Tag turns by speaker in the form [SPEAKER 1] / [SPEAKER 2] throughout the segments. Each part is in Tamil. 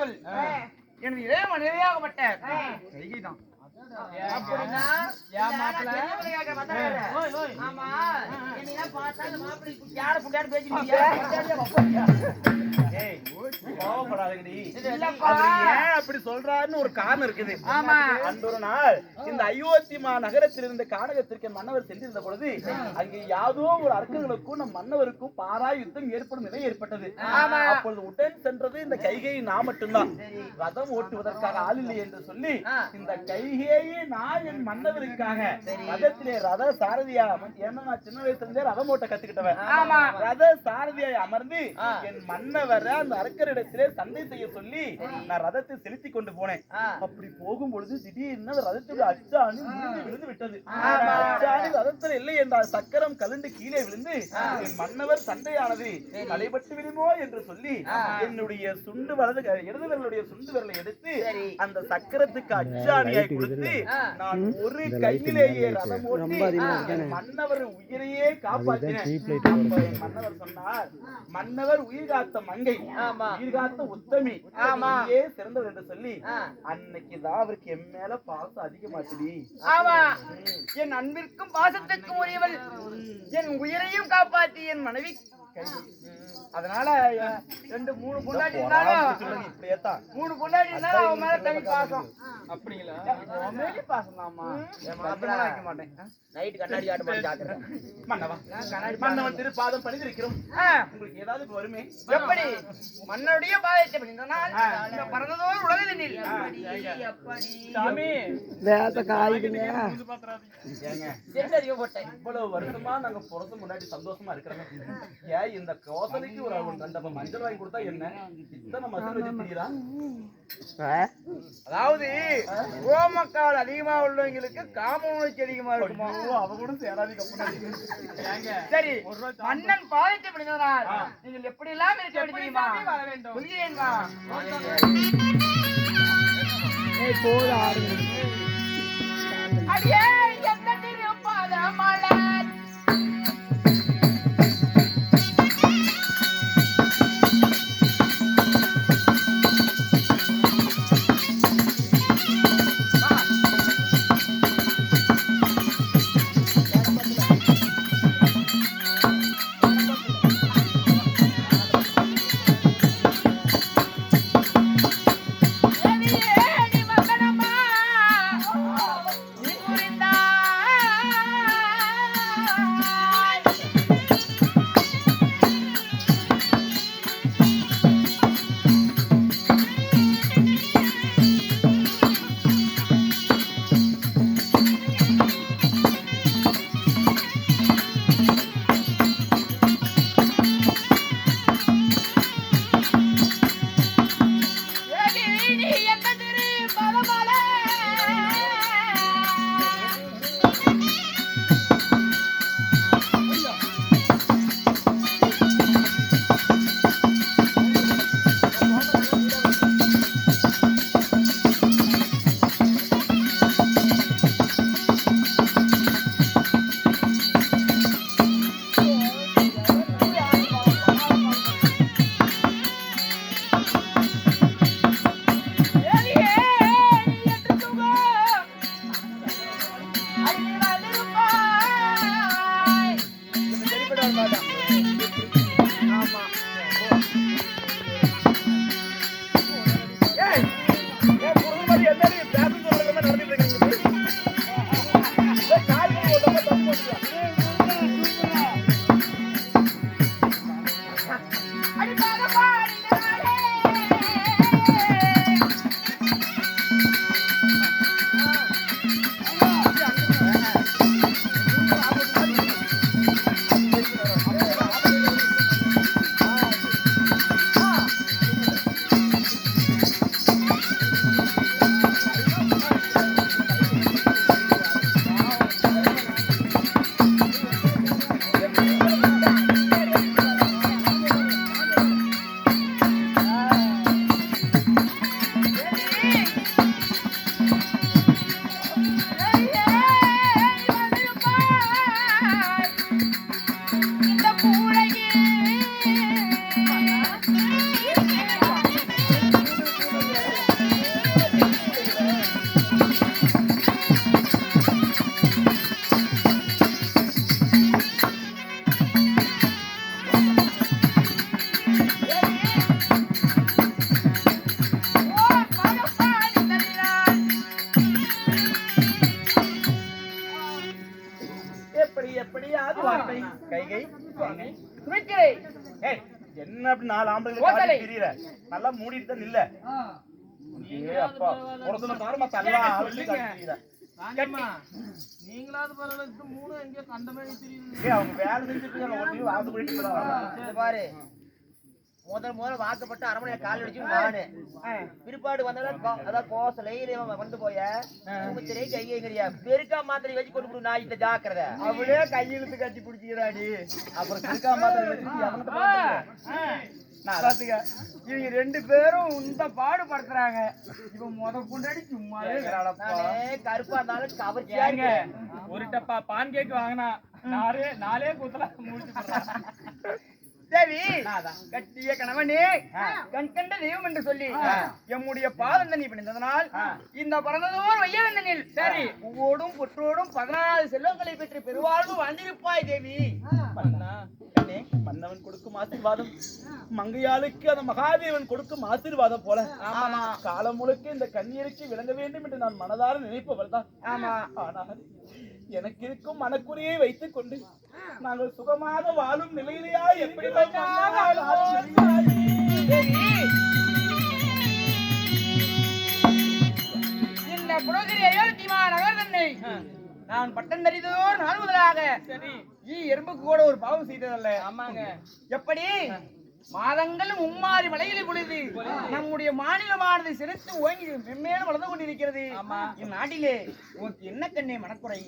[SPEAKER 1] உரியவள் எனது இளைய மனைவியாகப்பட்ட கைகைதான்
[SPEAKER 2] அப்படின்னா. ஆமா. பார்த்தா மாப்பிள்ளை யாரை
[SPEAKER 3] ஒரு காரணம் இருக்குது.
[SPEAKER 2] ஆமா.
[SPEAKER 3] அன்று ஒரு நாள் இந்த அயோத்திமா நகரத்தில் இருந்த கானகத்திற்கு மன்னவர் சென்றிருந்த பொழுது அங்கே யாதோ ஒரு அர்க்கங்களுக்கும் நம் மன்னவருக்கும் பாரா யுத்தம் ஏற்படும் நிலை ஏற்பட்டது.
[SPEAKER 2] ஆமா.
[SPEAKER 3] அப்பொழுது உடன் சென்றது இந்த கைகை நான் மட்டும்தான். ரதம் ஓட்டுவதற்காக ஆள் இல்லை என்று சொல்லி. இந்த கைகேயை நான் என் மன்னவருக்காக ரதத்திலே ரத சாரதியா ஏன்னா நான் சின்ன வயசுல இருந்தே ரதம் ஓட்ட கத்துக்கிட்டவன்
[SPEAKER 2] ஆமா.
[SPEAKER 3] ரத சாரதியாய் அமர்ந்து. என் மன்னவரை அந்த அரக்கரிடத்திலே சண்டை செய்ய சொல்லி நான் ரதத்தை செலுத்தி கொண்டு போனேன். அப்படி போகும் பொழுது திடீர்னு அந்த ரதத்துடைய அச்சாணி விழுந்து விட்டது
[SPEAKER 2] ஆமா.
[SPEAKER 3] அச்சாணி ரதத்தில் இல்லை என்றால் சக்கரம் கலண்டு கீழே விழுந்து என் மன்னவர் சண்டையானது தலைப்பட்டு விடுமோ என்று சொல்லி என்னுடைய சுண்டு வலது இடது விரலுடைய சுண்டு விரலை எடுத்து. அந்த சக்கரத்துக்கு அச்சாணியாய் கொடுத்து நான் ஒரு கையிலேயே ரதம் ஓட்டி என் மன்னவர் உயிரையே காப்பாற்றினேன் அப்ப என் மன்னவர் சொன்னார் மன்னவர் உயிர் காத்த மங்கை
[SPEAKER 2] ஆமா.
[SPEAKER 3] உயிர் காத்த உத்தமி
[SPEAKER 2] ஆமா.
[SPEAKER 3] நீயே சிறந்தவர் என்று சொல்லி. அன்னைக்கு தான் அவருக்கு என் மேல பாசம் அதிகமாச்சுடி.
[SPEAKER 2] ஆமா. என் அன்பிற்கும் பாசத்திற்கும் உரியவள். என் உயிரையும் காப்பாற்றி என் மனைவி அதனால ரெண்டு மூணு பொண்டாட்டி இருந்தாலும்
[SPEAKER 3] சொல்லுங்க இப்படியே தான்
[SPEAKER 2] மூணு பொண்டாட்டி இருந்தாலும் அவன் மேல தனி பாசம்.
[SPEAKER 1] அப்படிங்களா?
[SPEAKER 2] மேலே பாசம் தான்மா மாப்பிள்ளை வைக்க மாட்டேன்.
[SPEAKER 4] நைட் கண்ணாடி காட்ட மாட்டேன் ஜாக்கிரதை
[SPEAKER 3] மன்னவா.
[SPEAKER 2] கண்ணாடி
[SPEAKER 3] மன்னவன் திருப்பாதம் பணிந்திருக்கிறோம்.
[SPEAKER 2] ஆ,
[SPEAKER 3] உங்களுக்கு ஏதாவது வருமே?
[SPEAKER 2] எப்படி? மன்னருடைய பாதத்தை பணிந்தனால் இந்த பறந்ததோர் உலகத்தினில்
[SPEAKER 1] சாமி.
[SPEAKER 3] ஏங்க.
[SPEAKER 4] செண்டறிய போட்டேன்.
[SPEAKER 3] இவ்வளவு வருஷமா நாங்க பிறந்து முன்னாடி சந்தோஷமா இருக்கிறோம். இந்த கோசனைக்கு ஒரு ரெண்டு மஞ்சள் வாங்கி கொடுத்தா என்ன? இத்தனை மசாலா வச்சு தெரியுதா
[SPEAKER 2] அதாவது ரோமக்கால் அதிகமா உள்ளவங்களுக்கு காம உணர்ச்சி அதிகமா இருக்குமா?
[SPEAKER 3] அவ கூட சேராதி கப்பனா
[SPEAKER 2] சரி மன்னன் பாதத்தை பணிந்தனால் நீங்கள் எப்படி எல்லாம் இருக்க வேண்டும் தெரியுமா
[SPEAKER 1] வர வேண்டும்?
[SPEAKER 2] சொல்கிறேன் வா. அடியே எந்த திருப்பாத Yeah.
[SPEAKER 3] ஏய் என்ன அப்படி நாலு ஆம்பளை. தெரியல நல்லா மூடிட்டு தான் இல்ல அப்பா பொறுத்தன பாருமா
[SPEAKER 1] நீங்களாவது பரவாயில்ல மூணு எங்கேயோ கண்ட மாதிரி தெரியுது.
[SPEAKER 3] அவங்க வேலை செஞ்சுட்டு
[SPEAKER 4] பாரு. முதல் முதல்ல வாக்கப்பட்டு அரமனையை கால் அடிச்சு நானு. பிற்பாடு வந்ததா கோ- அதான் கோசலை வந்து போய. சுமித்திரை கையங்கிறியா பெருக்கா மாத்திரை வச்சு கொண்டு போடு நாய்கிட்ட ஜாக்கிரதை.
[SPEAKER 2] அவளே கையெழுத்து கட்டி பிடிச்சிக்கிறாடி.
[SPEAKER 3] அப்புறம் திருக்கா மாத்திரை? நான்
[SPEAKER 2] பாத்துக்க. இவங்க ரெண்டு பேரும் இந்த பாடுபடுத்துறாங்க. இவன் முத கொண்டாடி சும்மாவே
[SPEAKER 4] நானே கருப்பா இருந்தாலும் கவர்ச்சியா
[SPEAKER 1] ஏங்க
[SPEAKER 4] இருக்கு
[SPEAKER 1] ஒரு டப்பா பான் கேக் வாங்கினா நாலே நாலே கூத்தல முடிச்சு
[SPEAKER 2] தேவி கட்டிய கணவனே கண் கண்ட தெய்வம் என்று சொல்லி. எம்முடைய பாதம் தண்ணி பிடிந்ததனால் இந்த பறந்ததோர் வையவந்தனில் சரி. பூவோடும் புற்றோடும் பதினாலு செல்வங்களை பெற்று பெருவாழ்வு வாழ்ந்திருப்பாய் தேவி.
[SPEAKER 3] மன்னவன் கொடுக்கும் ஆசீர்வாதம். மங்கையாளுக்கு அந்த மகாதேவன் கொடுக்கும் ஆசீர்வாதம் போல. ஆமா. காலம் முழுக்க இந்த கண்ணீருக்கு விளங்க வேண்டும் என்று நான் மனதார நினைப்பவள் தான் ஆமா. ஆனால் எனக்கு இருக்கும் மனக்குறையை வைத்துக் கொண்டு நாங்கள் சுகமாக வாழும் நிலையிலேயா? எப்படி
[SPEAKER 2] இந்த புரோகிரி அயோத்திமா நகர் தன்னை. நான் பட்டம் தரித்ததோர் நாள் முதலாக
[SPEAKER 1] சரி.
[SPEAKER 2] ஈ எறும்புக்கு கூட ஒரு பாவம் செய்ததல்ல.
[SPEAKER 1] ஆமாங்க.
[SPEAKER 2] எப்படி? மாதங்கள் மும்மாறி மலையிலே பொழுது நம்முடைய மாநிலமானது சிறத்து ஓங்கி மென்மேலும் வளர்ந்து கொண்டிருக்கிறது. இந்நாட்டிலே உனக்கு என்ன கண்ணே மனக்குறை?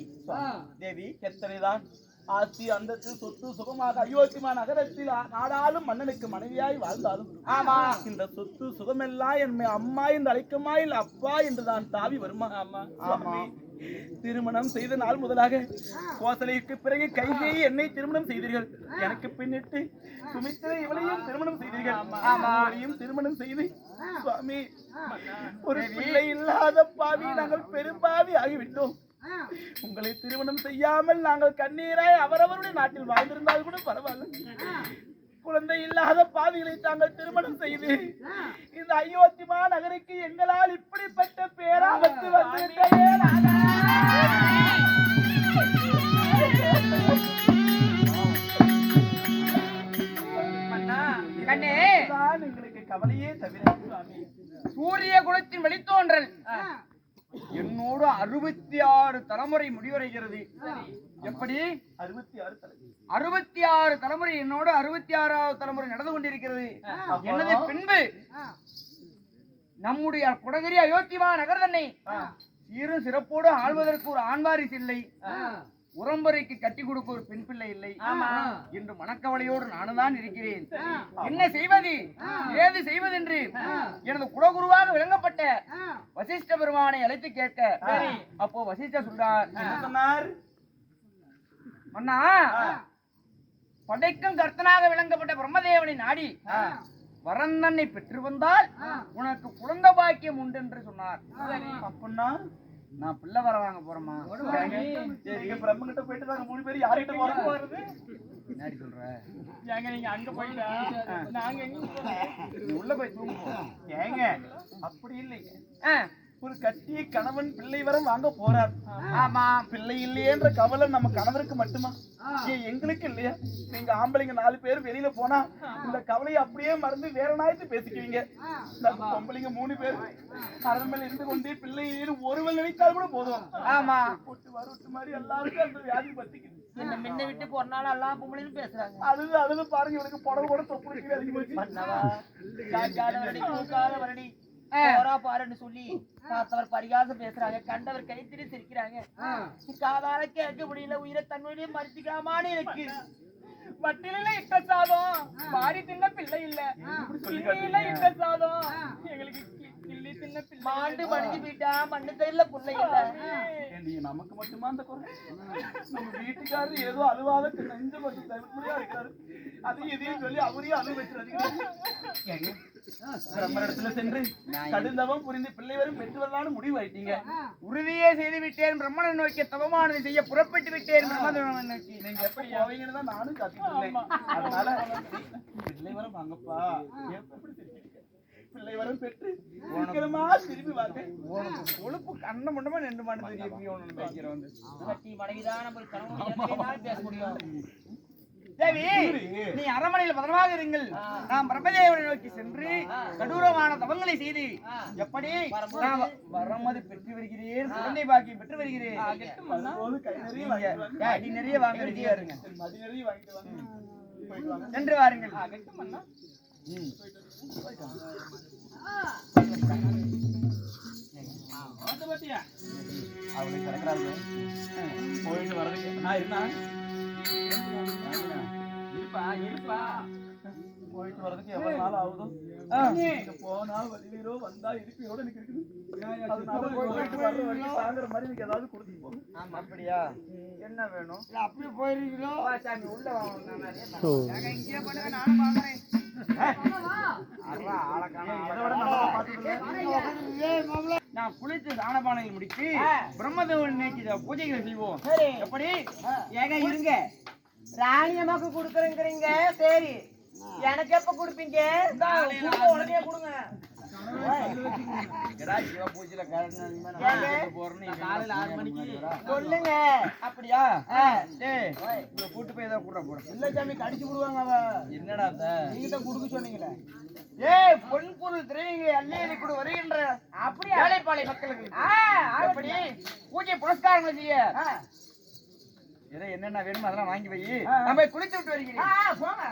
[SPEAKER 3] தேவி எத்தனைதான் ஆட்சி அந்தத்து சொத்து சுகமாக அயோத்திமா நகரத்தில் நாடாளும் மன்னனுக்கு மனைவியாய் வாழ்ந்தாலும் ஆமா. இந்த சொத்து சுகமெல்லாம் என் அம்மா என்று அழைக்குமா இல்ல அப்பா என்று தான் தாவி வருமா? ஆமா. ஆமா. திருமணம் செய்த நாள் முதலாக கோசலைக்கு பிறகு கைகை என்னை திருமணம் செய்தீர்கள். எனக்கு பின்னிட்டு சுமித்திரை இவளையும் திருமணம் செய்தீர்கள். அவளையும் திருமணம் செய்து சுவாமி ஒரு பிள்ளை இல்லாத பாவி நாங்கள் பெரும்பாவி ஆகிவிட்டோம். உங்களை திருமணம் செய்யாமல் நாங்கள் கண்ணீராய் அவரவருடைய நாட்டில் வாழ்ந்திருந்தால் கூட பரவாயில்ல. குழந்தை இல்லாத பாவிகளை தாங்கள் திருமணம் செய்து இந்த அயோத்திமா நகருக்கு எங்களால் இப்படிப்பட்ட பேராபத்து இதுதான் எங்களுக்கு கவலையே தவிர சுவாமி.
[SPEAKER 2] அறுபத்தி ஆறு தலைமுறை முடிவடைகிறது. எப்படி?
[SPEAKER 3] அறுபத்தி ஆறு
[SPEAKER 2] அறுபத்தி ஆறு தலைமுறை என்னோடு அறுபத்தி ஆறாவது தலைமுறை நடந்து கொண்டிருக்கிறது. எனது பின்பு? நம்முடைய குடகிரி அயோத்திமா நகர் தன்னை சீரும் சிறப்போடு ஆள்வதற்கு ஒரு ஆண்வாரிசு இல்லை. உறம்பரைக்கு கட்டி கொடுக்க ஒரு பெண் பிள்ளை இல்லை. என்று மனக்கவலையோடு நானும் தான் இருக்கிறேன் என்ன செய்வது? ஏது செய்வதென்று? எனது குலகுருவாக விளங்கப்பட்ட வசிஷ்ட பெருமானை அழைத்து கேட்க. அப்போ வசிஷ்ட சொல்றார் மன்னா படைக்கும் கர்த்தனாக விளங்கப்பட்ட பிரம்மதேவனை நாடி வரந்தன்னை பெற்று வந்தால் உனக்கு குழந்தை பாக்கியம் உண்டு என்று சொன்னார்.
[SPEAKER 3] அப்படின்னா
[SPEAKER 2] நான் பிள்ளை வர வாங்க போறேமா
[SPEAKER 3] நீங்க பிரம்ம கிட்ட போயிட்டு நாங்க மூணு பேரும் யார்கிட்ட போறது?
[SPEAKER 2] என்னடி சொல்ற?
[SPEAKER 1] ஏங்க நீங்க அங்க போயிட்டா? நாங்க எங்க
[SPEAKER 2] உள்ள போய் தூங்கு
[SPEAKER 3] ஏங்க அப்படி இல்லைங்க. ஒரு கட்டிய கணவன் பிள்ளை வரம் வாங்க போறார்.
[SPEAKER 2] ஆமா
[SPEAKER 3] பிள்ளை இல்லையேன்ற கவலை நம்ம கணவருக்கு மட்டுமா? எங்களுக்கு இல்லையா? நீங்க ஆம்பளைங்க நாலு பேர் வெளியில போனா இந்த கவலையை அப்படியே மறந்து வேற நாய்த்து பேசிக்குவீங்க. நம்ம பொம்பளைங்க மூணு பேர் அரண்மனையில் இருந்து கொண்டு பிள்ளை ஒருவன் நினைத்தால் கூட போதும்.
[SPEAKER 2] ஆமா.
[SPEAKER 3] போட்டு வருட்டு மாதிரி எல்லாருக்கும் அந்த வியாதி பத்திக்குது.
[SPEAKER 4] என்ன முன்ன விட்டு போறனால எல்லாம் பொம்பளைன்னு பேசுறாங்க.
[SPEAKER 3] அழுது அழுது பாருங்க இவனுக்கு புடவை கூட தொப்பு அதிகம்
[SPEAKER 4] போரா பாருன்னு சொல்லி பார்த்தவர் பரிகாசம் பேசுறாங்க. கண்டவர் கைத்திரி சிரிக்கிறாங்க காதால கேட்க முடியல. உயிரை தன்னுடைய மறுத்துக்கலாமான்னு இருக்கு.
[SPEAKER 1] வட்டில இட்ட சாதம். பாரி தின்ன பிள்ளை இல்ல. கிள்ளியில இட்ட சாதம். எங்களுக்கு கிள்ளி தின்ன பிள்ளை
[SPEAKER 4] மாண்டு மடிஞ்சு போயிட்டா மண்ணு தெரியல புள்ளை இல்ல.
[SPEAKER 3] நமக்கு மட்டுமா அந்த குறை? நம்ம வீட்டுக்காரர் ஏதோ அழுவாத நெஞ்ச தவிர்த்து இருக்கிறாரு. அதையும் இதையும் சொல்லி அவரையும் அழுவ வச்சுறாதீங்க பிரம்மரிடத்துல சென்று கடுந்தவம் புரிந்து பிள்ளை வரும் பெற்று வரலாம்னு முடிவு ஆயிட்டீங்க
[SPEAKER 2] உறுதியே செய்து விட்டேன் பிரம்மனை நோக்கி தவமானது செய்ய புறப்பட்டு விட்டேன் பிரம்மதேவனை நோக்கி.
[SPEAKER 3] நீங்க எப்படி போவீங்கன்னு தான் நானும் காத்துட்டு அதனால பிள்ளை வரம் வாங்கப்பா? பிள்ளை வரம் பெற்று சீக்கிரமா திரும்பி வாங்க.
[SPEAKER 2] கொழுப்பு கண்ண மண்டமா நின்று மாட்டேன் தெரியும் வந்து
[SPEAKER 4] மனைவிதான் நம்ம பேச முடியும்
[SPEAKER 2] தேவி நீ அரண்மனையில் பத்திரமாக இருங்கள். நாம் பிரம்மதேவனை நோக்கி சென்று கடூரமான தவங்களை செய்து எப்படி வரமது பெற்று வருகிறேன் குழந்தை பாக்கியம் பெற்று வருகிறேன். அடி நிறைய வாங்க. ரெடியா இருங்க சென்று வாருங்கள்.
[SPEAKER 3] போயிட்டு வர்றதுக்கு நான் இருந்தா இருப்பா இருப்பா. போயிட்டு வர்றதுக்கு எவ்வளவு நாள் ஆகுதோ? இங்க போனா வருவீரோ வந்தா இருப்பீரோட எனக்கு இருக்குது மாதிரி எனக்கு ஏதாவது போங்க
[SPEAKER 2] அப்படியா? என்ன வேணும்?
[SPEAKER 4] அப்படி போயிருக்கீங்களோ
[SPEAKER 2] சாமி உள்ள இங்கேயே பண்ணுங்க நானும் பாக்குறேன். ஆளை காணோம். நான் குளித்து தானபானையில் முடித்து பிரம்மதேவன் நேக்கி பூஜைகள் செய்வோம். எப்படி?
[SPEAKER 4] ஏங்க இருங்க. ராணியம்மாக்கு கொடுக்குறேங்கிறீங்க. சரி. எனக்கு எப்ப கொடுப்பீங்க? உடனே கொடுங்க. சொல்லுங்க.
[SPEAKER 2] அப்படியா? கூட்டு போய் ஏதாவது
[SPEAKER 4] இல்ல சாமி கடிச்சு விடுவாங்க அவ.
[SPEAKER 2] என்னடா?
[SPEAKER 4] நீங்க தான் கொடுக்க சொன்னீங்களே.
[SPEAKER 2] ஏய் பொன் பொருள் திரைகளை அள்ளி கொடு வருகின்ற
[SPEAKER 4] அப்படியா?
[SPEAKER 2] ஏழைப்பாளை மக்களுக்கு.
[SPEAKER 4] ஆ,
[SPEAKER 2] எப்படி? பூஜை புனஸ்காரங்கள் செய்ய. என்னென்ன வேணுமோ அதெல்லாம் வாங்கி வை. போய் குளித்து விட்டு வருகிறேன்.
[SPEAKER 4] போங்க.